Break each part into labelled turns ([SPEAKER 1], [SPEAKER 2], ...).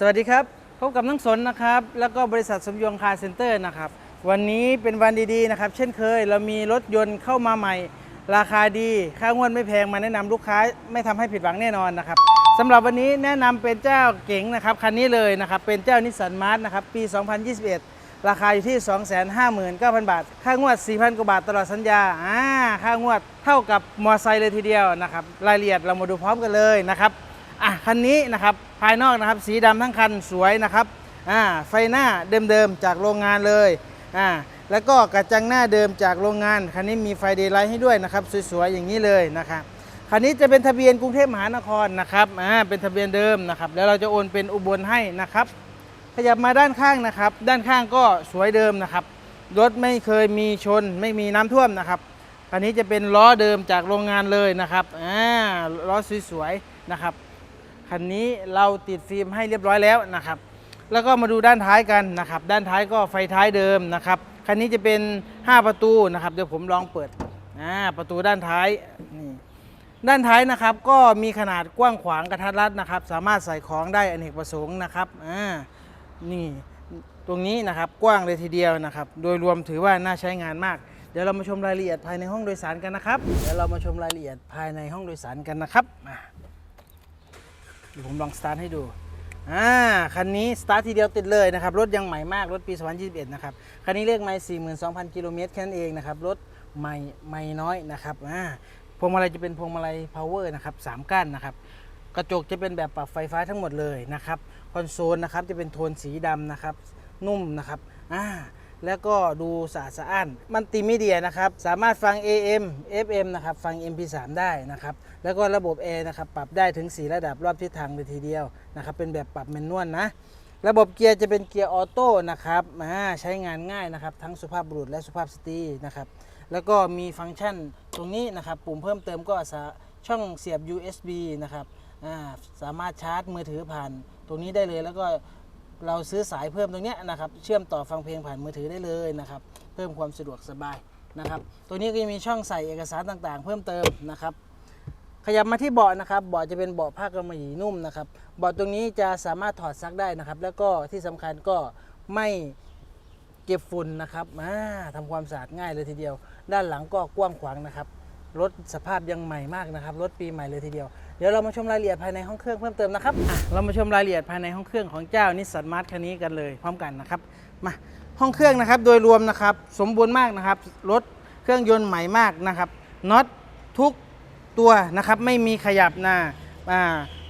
[SPEAKER 1] สวัสดีครับ พบกับน้งสนนะครับ แล้วก็บริษัทสมยงคาร์เซ็นเตอร์นะครับ วันนี้เป็นวันดีๆนะครับ เช่นเคย เรามีรถยนต์เข้ามาใหม่ ราคาดีค่างวดไม่แพงมาแนะนำลูกค้าไม่ทำให้ผิดหวังแน่นอนนะครับสำหรับวันนี้แนะนำเป็นเจ้าเก๋งนะครับคันนี้เลยนะครับ เป็นเจ้านิสสันมาร์นะครับปี 2021 ราคาอยู่ที่ 259,000 บาท ค่างวด 4,000 กว่าบาทตลอดสัญญาอ่าค่างวดเท่ากับมอไซค์เลยทีเดียวนะครับรายละเอียดเรามาดูพร้อมกันเลยนะครับ คันนี้นะครับภายนอกนะครับสีดำทั้งคันสวยนะครับอ่าไฟหน้าเดิมๆจากโรงงานเลยอ่าแล้วก็กระจังหน้าเดิมจากโรงงานคันนี้มีไฟเดย์ไลท์ให้ด้วยนะครับสวยๆอย่างนี้เลยนะครับคันนี้จะเป็นทะเบียนกรุงเทพมหานครนะครับอ่าเป็นทะเบียนเดิมนะครับแล้วเราจะโอนเป็นอุบลให้นะครับ ขยับมาด้านข้างนะครับ ด้านข้างก็สวยเดิมนะครับรถไม่เคยมีชนไม่มีน้ำท่วมนะครับคันนี้จะเป็นล้อเดิมจากโรงงานเลยนะครับอ่าล้อสวยๆนะครับ คันนี้เราติดฟิล์มให้เรียบร้อยแล้วนะครับ แล้วก็มาดูด้านท้ายกันนะครับ ด้านท้ายก็ไฟท้ายเดิมนะครับ คันนี้จะเป็น 5 ประตูนะครับ เดี๋ยวผมลองเปิดอ่าประตูด้านท้ายนี่ด้านท้ายนะครับก็มีขนาดกว้างขวางกระทัดรัดนะครับ สามารถใส่ของได้อเนกประสงค์นะครับอ่านี่ตรงนี้นะครับกว้างเลยทีเดียวนะครับ โดยรวมถือว่าน่าใช้งานมาก เดี๋ยวเรามาชมรายละเอียดภายในห้องโดยสารกันนะครับ เดี๋ยวเรามาชมรายละเอียดภายในห้องโดยสารกันนะครับ ดี๋ยวผมลองสตาร์ทให้ดูอ่าคันนี้สตาร์ททีเดียวติดเลยนะครับ รถยังใหม่มาก รถปี 2021 นะครับ คันนี้เลขไม่42,000 กิโลเมตรแค่นั้นเองนะครับ รถใหม่ใหม่น้อยนะครับอ่าพวงมาลัยจะเป็นพวงมาลัย power นะครับสามก้านนะครับ กระจกจะเป็นแบบปรับไฟฟ้าทั้งหมดเลยนะครับ คอนโซลนะครับจะเป็นโทนสีดำนะครับ นุ่มนะครับอ่า แล้วก็ดูสะอาดสะอ้านมันติมีเดียนะครับ สามารถฟัง AM FM นะครับ ฟัง MP3 ได้นะครับ แล้วก็ระบบแอร์นะครับ ปรับได้ถึง 4 ระดับรอบทิศทางเลยทีเดียวนะครับ เป็นแบบปรับแมนนวลนนะ ระบบเกียร์จะเป็นเกียร์ออโต้นะครับอ่าใช้งานง่ายนะครับ ทั้งสุภาพบุรุษและสุภาพสตรีนะครับ แล้วก็มีฟังก์ชันตรงนี้นะครับ ปุ่มเพิ่มเติมก็ช่องเสียบ USB นะครับอ่าสามารถชาร์จมือถือผ่านตรงนี้ได้เลยแล้วก็ เราซื้อสายเพิ่มตรงนี้นะครับเชื่อมต่อฟังเพลงผ่านมือถือได้เลยนะครับเพิ่มความสะดวกสบายนะครับตัวนี้ก็จะมีช่องใส่เอกสารต่างๆ เพิ่มเติมนะครับขยับมาที่เบาะนะครับเบาะจะเป็นเบาะผ้ากำมะหยี่นุ่มนะครับเบาะตรงนี้จะสามารถถอดซักได้นะครับ แล้วก็ที่สำคัญก็ไม่เก็บฝุ่นนะครับอ่าทำความสะอาดง่ายเลยทีเดียว ด้านหลังก็กว้างขวางนะครับรถสภาพยังใหม่มากนะครับรถปีใหม่เลยทีเดียว เดี๋ยวเรามาชมรายละเอียดภายในห้องเครื่องเพิ่มเติมนะครับอะเรามาชมรายละเอียดภายในห้องเครื่องของเจ้านิสสันมาร์ทคันนี้กันเลยพร้อมกันนะครับมาห้องเครื่องนะครับโดยรวมนะครับสมบูรณ์มากนะครับรถเครื่องยนต์ใหม่มากนะครับน็อตทุกตัวนะครับไม่มีขยับนะอ่า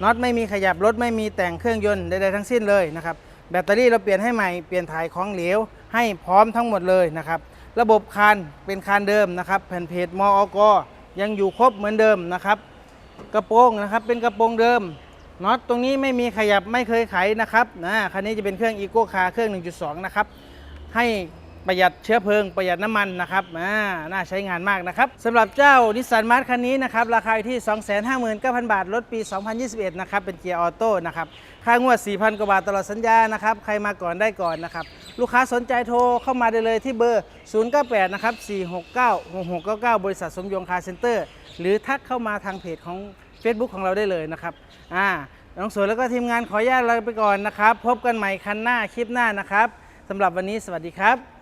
[SPEAKER 1] น็อตไม่มีขยับรถไม่มีแต่งเครื่องยนต์ใดๆทั้งสิ้นเลยนะครับแบตเตอรี่เราเปลี่ยนให้ใหม่เปลี่ยนถ่ายของเหลวให้พร้อมทั้งหมดเลยนะครับระบบคานเป็นคานเดิมนะครับแผ่นเพจมอกยังอยู่ครบเหมือนเดิมนะครับ กระโปรงนะครับ เป็นกระโปรงเดิมน็อตตรงนี้ไม่มีขยับไม่เคยไขนะครับนะคันนี้จะเป็นเครื่องอีโก้คาเครื่อง 1.2 นะครับ ให้ ประหยัดเชื้อเพลิงประหยัดน้ำมันนะครับอ่าน่าใช้งานมากนะครับสำหรับเจ้านิสสันมาร์ทคันนี้นะครับราคาอยู่ที่ 259,000 บาท รถปี 2021 นะครับ เป็นเกียร์ออโต้นะครับค่างวด 4,000 กว่าบาทตลอดสัญญานะครับใครมาก่อนได้ก่อนนะครับลูกค้าสนใจโทรเข้ามาได้เลยที่เบอร์ 098 นะครับ 469 6699 บริษัทสมยงคาร์เซ็นเตอร์ หรือทักเข้ามาทางเพจของ Facebook ของเราได้เลยนะครับอ่าน้องสวยแล้วก็ทีมงานขออนุญาตลาไปก่อนนะครับ พบกันใหม่คันหน้าคลิปหน้านะครับสำหรับวันนี้สวัสดีครับ